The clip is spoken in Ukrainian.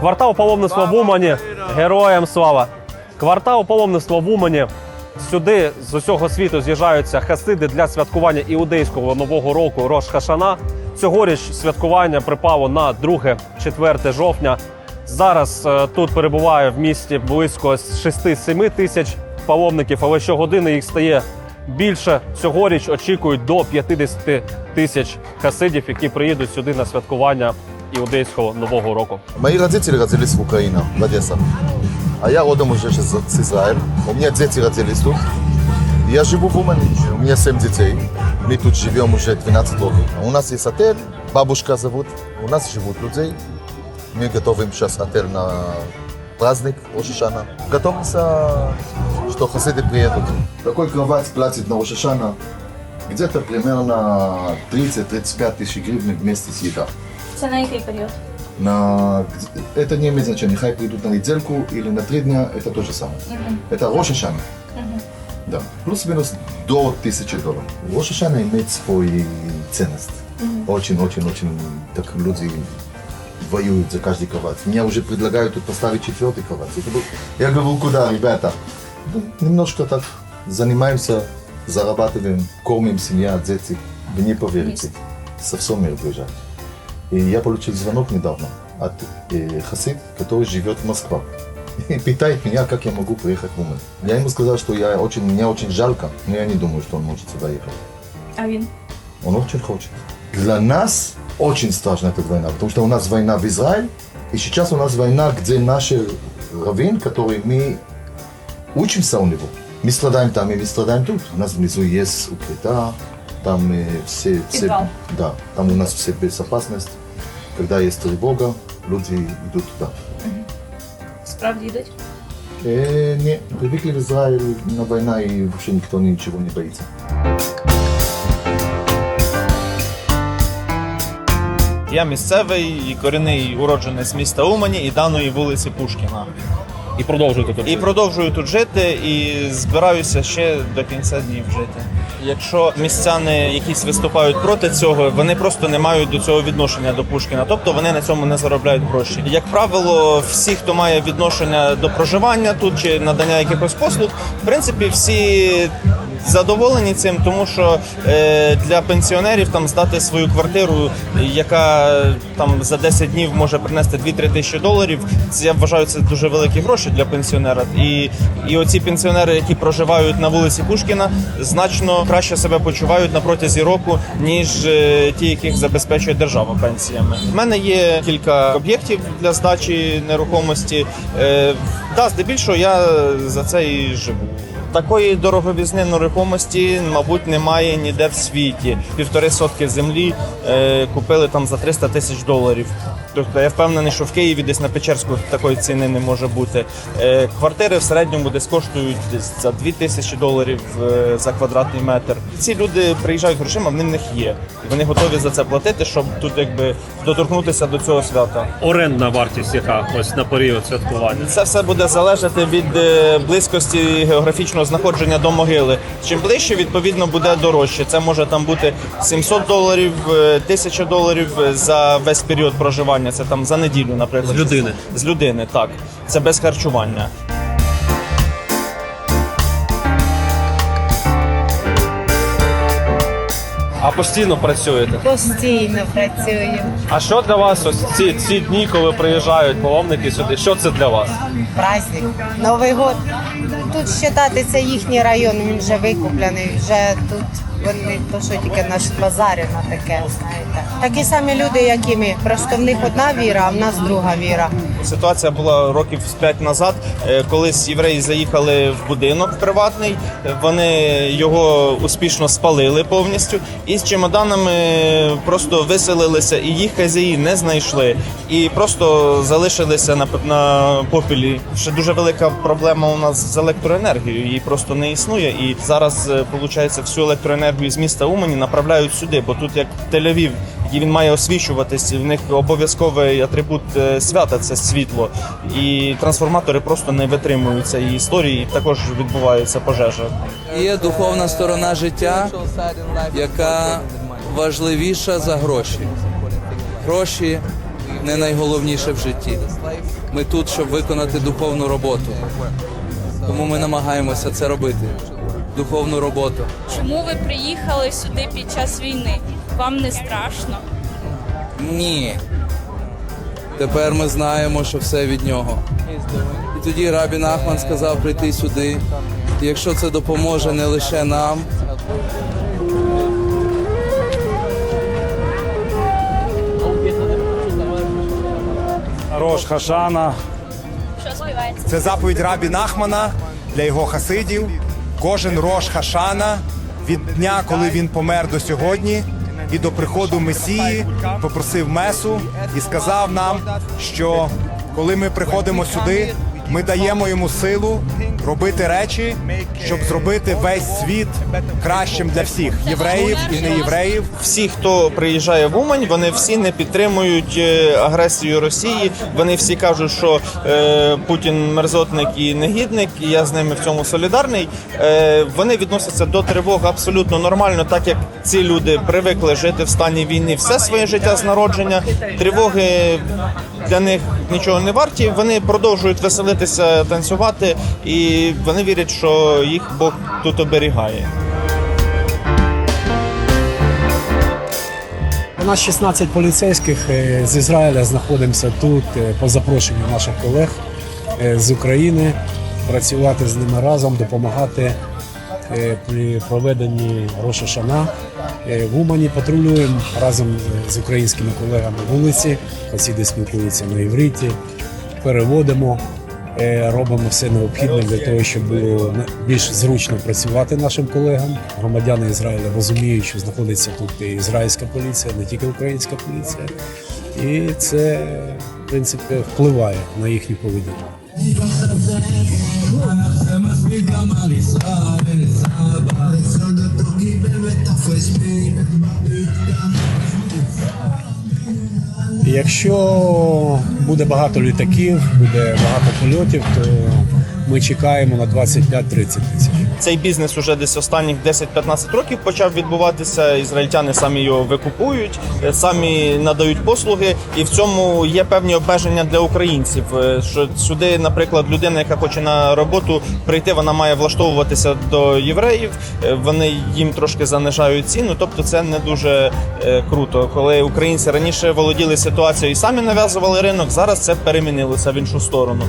Квартал паломництва в Умані. Героям слава! Квартал паломництва в Умані. Сюди з усього світу з'їжджаються хасиди для святкування іудейського нового року Рош Хашана. Цьогоріч святкування припало на 2-4 жовтня. Зараз е, тут перебуває в місті близько 6-7 тисяч паломників, але щогодини їх стає більше. Цьогоріч очікують до 50 тисяч хасидів, які приїдуть сюди на святкування іудейського нового року. Мои родители родились в Украине, в Одессе. А я родом уже с с Израиля. У меня дети родились тут. Я живу в Умане, у меня 7 детей. Мы тут живем уже 12 лет. У нас есть отель, бабушка зовут. У нас живут людей. Мы готовим сейчас отель на праздник Ошишана. Готовимся, что хасиды приедут. Такой кровать платит на Ошишана где-то примерно 30-35 тысяч гривен вместе с едой. Це на який період? На... Это не имеет значения, хай придут на недельку или на три дня, это то же самое. Это Рошашана. Да. Плюс-минус до 1000 долларов. Рошашана имеет свой ценность. Очень-очень-очень так люди воюют за каждый кровать. Мне уже предлагают тут поставить четвертый кровать. Был- Я говорю, куда, ребята? Немножко так занимаемся, зарабатываем, кормим семья, дети. Вы не поверите, со всем мира приезжают. И я получил звонок недавно от э, Хасид, который живет в Москве. И питает меня, как я могу приехать в Умань. Я ему сказал, что я очень, мне очень жалко, но я не думаю, что он может сюда ехать. А він? Он очень хочет. Для нас очень страшна эта война, потому что у нас война в Израиле, и сейчас у нас война, где наши раввин, которые мы учимся у него. Мы страдаем там, и мы страдаем тут. У нас внизу есть укрытия, там мы все, все... Подвал. Да, там у нас все безопасность. Когда есть тревога, люди идут туда. Справді йдуть? Э, не, привыкли в Израиль на война, и вообще никто ничего не боится. Я місцевий і корінний уродженець міста Умані і даної вулиці Пушкіна. І продовжуйте тут. І продовжую тут жити і збираюся ще до кінця днів жити. Якщо містяни якісь виступають проти цього, вони просто не мають до цього відношення до Пушкіна, тобто вони на цьому не заробляють гроші. Як правило, всі, хто має відношення до проживання тут чи надання якихось послуг, в принципі, всі задоволені цим, тому що е, для пенсіонерів там здати свою квартиру, яка там за 10 днів може принести 2-3 тисячі доларів. Це я вважаю це дуже великі гроші для пенсіонера. І, і оці пенсіонери, які проживають на вулиці Пушкіна, значно краще себе почувають на протязі року, ніж е, ті, яких забезпечує держава пенсіями. У мене є кілька об'єктів для здачі нерухомості. Е, да, здебільшого я за це і живу. Такої дороговізни нерухомості, мабуть, немає ніде в світі. Півтори сотки землі е, купили там за 300 тисяч доларів. Тобто я впевнений, що в Києві десь на Печерську такої ціни не може бути. Е, квартири в середньому десь коштують десь за 2 тисячі доларів е, за квадратний метр. Ці люди приїжджають грошима, вони в них є. Вони готові за це платити, щоб тут якби доторкнутися до цього свята. Орендна вартість, яка ось на період святкування. Це все буде залежати від е, близькості географічного знаходження до могили. Чим ближче, відповідно, буде дорожче. Це може там бути 700 доларів, е, 1000 доларів за весь період проживання. Це там за неділю, наприклад. З людини? З людини, так. Це без харчування. А постійно працюєте. Постійно працюю. А що для вас ось ці, ці дні, коли приїжджають паломники сюди? Що це для вас? Праздник. Новий год. Тут вважати, це їхній район, він вже викуплений, вже тут вони то, що тільки наш базарі на таке, знаєте. Такі самі люди, як і ми. Просто в них одна віра, а в нас друга віра. Ситуація була років з п'ять назад. Е, Колись євреї заїхали в будинок приватний, е, вони його успішно спалили повністю і з чемоданами просто виселилися, і їх хазяї не знайшли. І просто залишилися на, на попілі. Ще дуже велика проблема у нас з електроенергією. Її просто не існує. І зараз виходить всю електроенергію з міста Умані направляють сюди, бо тут як Тель-Авів, і він має освічуватись. В них обов'язковий атрибут е, свята це світло. І трансформатори просто не витримують цієї історії. І також відбувається пожежа. Є духовна сторона життя, яка важливіша за гроші. Гроші не найголовніше в житті. Ми тут, щоб виконати духовну роботу. Тому ми намагаємося це робити. Духовну роботу. Чому ви приїхали сюди під час війни? Вам не страшно? Ні. Тепер ми знаємо, що все від нього. І тоді Рабін Ахман сказав прийти сюди. І якщо це допоможе не лише нам, Рош Хашана. Що співається? Це заповідь Рабі Нахмана для його хасидів. Кожен Рош Хашана від дня, коли він помер до сьогодні, і до приходу Месії попросив месу і сказав нам, що коли ми приходимо сюди, ми даємо йому силу робити речі, щоб зробити весь світ кращим для всіх євреїв і неєвреїв. Всі, хто приїжджає в Умань, вони всі не підтримують е, агресію Росії. Вони всі кажуть, що е, Путін мерзотник і негідник, і я з ними в цьому солідарний. Е, вони відносяться до тривог абсолютно нормально, так як ці люди привикли жити в стані війни все своє життя з народження. Тривоги для них нічого не варті. Вони продовжують веселитися, танцювати, і вони вірять, що їх Бог тут оберігає. У нас 16 поліцейських е, з Ізраїля знаходимося тут е, по запрошенню наших колег е, з України, працювати з ними разом, допомагати при проведенні Роша Шана. Е, В Умані патрулюємо разом з українськими колегами вулиці, хасіди спілкуються на івриті, переводимо. е, Робимо все необхідне для того, щоб було більш зручно працювати нашим колегам. Громадяни Ізраїля розуміють, що знаходиться тут і ізраїльська поліція, не тільки українська поліція, і це в принципі впливає на їхню поведінку. Якщо буде багато літаків, буде багато польотів, то ми чекаємо на 25-30 тисяч. Цей бізнес уже десь останніх 10-15 років почав відбуватися. Ізраїльтяни самі його викупують, е, самі надають послуги, і в цьому є певні обмеження для українців. Е, Що сюди, наприклад, людина, яка хоче на роботу прийти, вона має влаштовуватися до євреїв. е, Вони їм трошки занижають ціну. Тобто, це не дуже круто. Коли українці раніше володіли ситуацією і самі нав'язували ринок, зараз це перемінилося в іншу сторону.